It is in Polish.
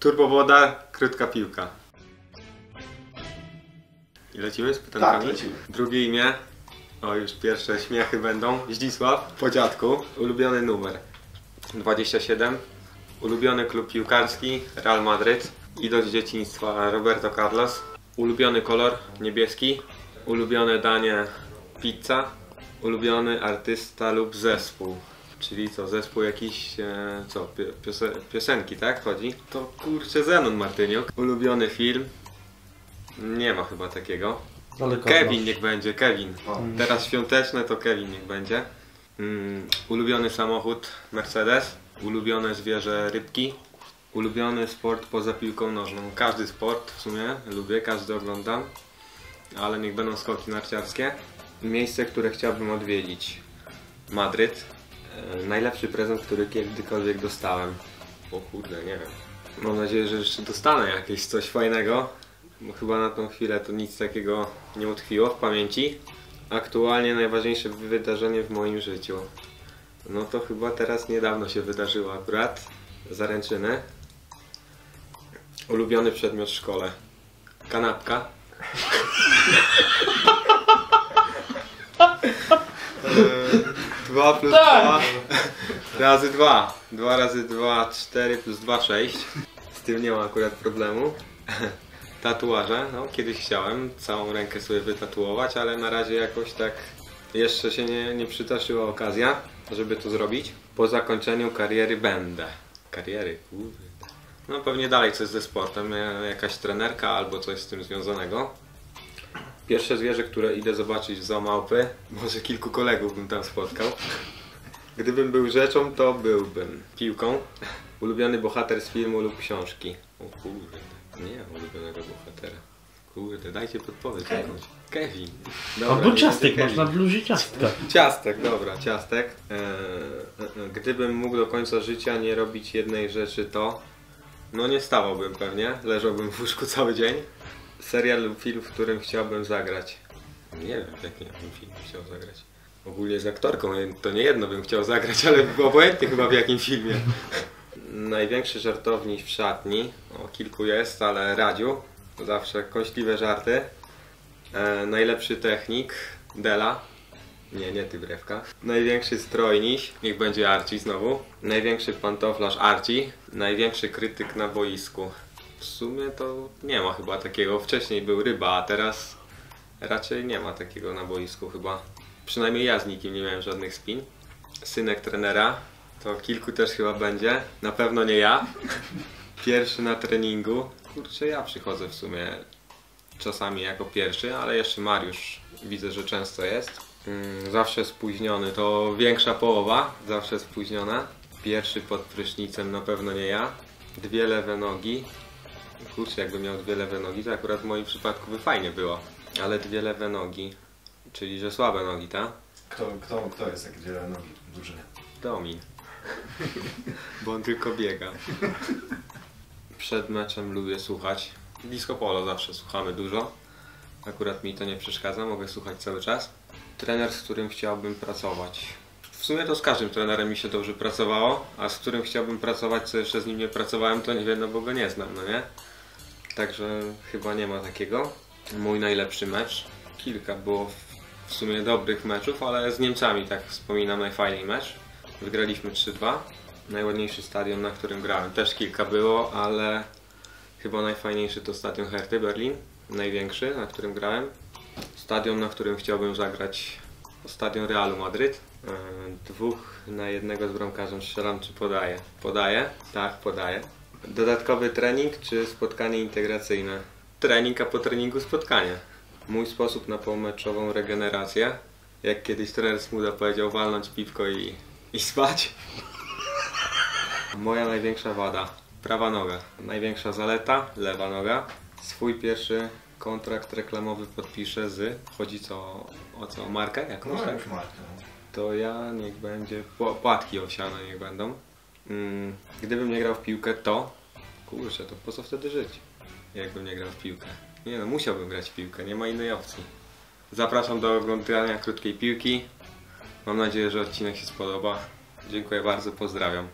Turbowoda, krótka piłka. I lecimy z pytankami? Tak, lecimy. Drugie imię. O, już pierwsze śmiechy będą. Zdzisław, po dziadku. Ulubiony numer. 27. Ulubiony klub piłkarski Real Madryt. Idol z dzieciństwa Roberto Carlos. Ulubiony kolor niebieski. Ulubione danie pizza. Ulubiony artysta lub zespół. Czyli co, zespół jakiś, e, co, pio- piose, piosenki, tak? Chodzi? To kurczę Zenon Martyniuk. Ulubiony film. Nie ma chyba takiego. Ale Kevin niech będzie, Kevin. O. Teraz świąteczne to Kevin niech będzie. Mm, ulubiony samochód Mercedes. Ulubione zwierzę rybki. Ulubiony sport poza piłką nożną. Każdy sport w sumie lubię, każdy oglądam. Ale niech będą skoki narciarskie. Miejsce, które chciałbym odwiedzić. Madryt. E, najlepszy prezent, który kiedykolwiek dostałem. O kurde, nie wiem. Mam nadzieję, że jeszcze dostanę jakieś coś fajnego. Bo chyba na tą chwilę to nic takiego nie utkwiło w pamięci. Aktualnie najważniejsze wydarzenie w moim życiu. No to chyba teraz niedawno się wydarzyło akurat. Zaręczyny. Ulubiony przedmiot w szkole. Kanapka. Eee, Dwa plus dwa razy dwa. Dwa razy dwa, cztery plus dwa, sześć. Z tym nie ma akurat problemu. Tatuaże, no kiedyś chciałem całą rękę sobie wytatuować, ale na razie jakoś tak jeszcze się nie, nie przytaszyła okazja, żeby to zrobić. Po zakończeniu kariery będę. Kariery, kurde. No pewnie dalej coś ze sportem, e, jakaś trenerka albo coś z tym związanego. Pierwsze zwierzę, które idę zobaczyć w zoo małpy, może kilku kolegów bym tam spotkał. Gdybym był rzeczą, to byłbym piłką. Ulubiony bohater z filmu lub książki. O kurde, nie mam ulubionego bohatera. Kurde, dajcie podpowiedź Kevin. jakąś. Kevin. Albo niech ciastek, Kevin. bluzie ciastka. Ciastek, dobra, ciastek. Eee, gdybym mógł do końca życia nie robić jednej rzeczy, to no nie stawałbym pewnie, leżałbym w łóżku cały dzień. Serial lub film, w którym chciałbym zagrać. Nie wiem, w jakim ja bym filmie chciał zagrać. Ogólnie z aktorką, to nie jedno bym chciał zagrać, ale obojętnie chyba w jakim filmie. Największy żartownik w szatni, o kilku jest, ale Radziu, zawsze kąśliwe żarty. E, najlepszy technik, Dela. Nie, nie ty brewka. Największy strojniś, niech będzie Arci znowu. Największy pantoflarz Arci. Największy krytyk na boisku. W sumie to nie ma chyba takiego. Wcześniej był ryba, a teraz raczej nie ma takiego na boisku chyba. Przynajmniej ja z nikim nie miałem żadnych spin. Synek trenera, to kilku też chyba będzie. Na pewno nie ja. Pierwszy na treningu. Kurczę, ja przychodzę w sumie czasami jako pierwszy, ale jeszcze Mariusz widzę, że często jest. Mm, Zawsze spóźniony, to większa połowa, zawsze spóźniona. Pierwszy pod prysznicem na pewno nie ja. Dwie lewe nogi. Kurczę, jakby miał dwie lewe nogi, to akurat w moim przypadku by fajnie było. Ale dwie lewe nogi, czyli że słabe nogi, tak? Kto, kto, kto jest jak dzielę nogi w drużynie? Domin. Bo on tylko biega. Przed meczem lubię słuchać. Disco polo zawsze słuchamy dużo. Akurat mi to nie przeszkadza, mogę słuchać cały czas. Trener, z którym chciałbym pracować. W sumie to z każdym trenerem mi się dobrze pracowało, a z którym chciałbym pracować, co jeszcze z nim nie pracowałem, to nie wiem, no bo go nie znam, no nie? Także chyba nie ma takiego. Mój najlepszy mecz. Kilka było w- sumie dobrych meczów, ale z Niemcami tak wspominam najfajniej mecz. Wygraliśmy 3-2. Najładniejszy stadion, na którym grałem. Też kilka było, ale chyba najfajniejszy to stadion Herty Berlin. Największy, na którym grałem. Stadion, na którym chciałbym zagrać. Stadion Realu Madryt. Yy, Dwóch na jednego z bramkarzem strzelam czy podaję. Podaję? Tak, podaję. Dodatkowy trening czy spotkanie integracyjne? Trening, a po treningu spotkanie. Mój sposób na pomeczową regenerację. Jak kiedyś trener Smuda powiedział, walnąć piwko i, i spać. Moja największa wada. Prawa noga. Największa zaleta. Lewa noga. Swój pierwszy kontrakt reklamowy podpiszę z... Chodzi co, o co? Markę jakąś? No tak? markę. no. To ja niech będzie... pł- Płatki owsiane niech będą. Mm, gdybym nie grał w piłkę, to... Kurczę, to po co wtedy żyć? Jakbym nie grał w piłkę. Nie no, musiałbym grać w piłkę, nie ma innej opcji. Zapraszam do oglądania krótkiej piłki. Mam nadzieję, że odcinek się spodoba. Dziękuję bardzo, pozdrawiam.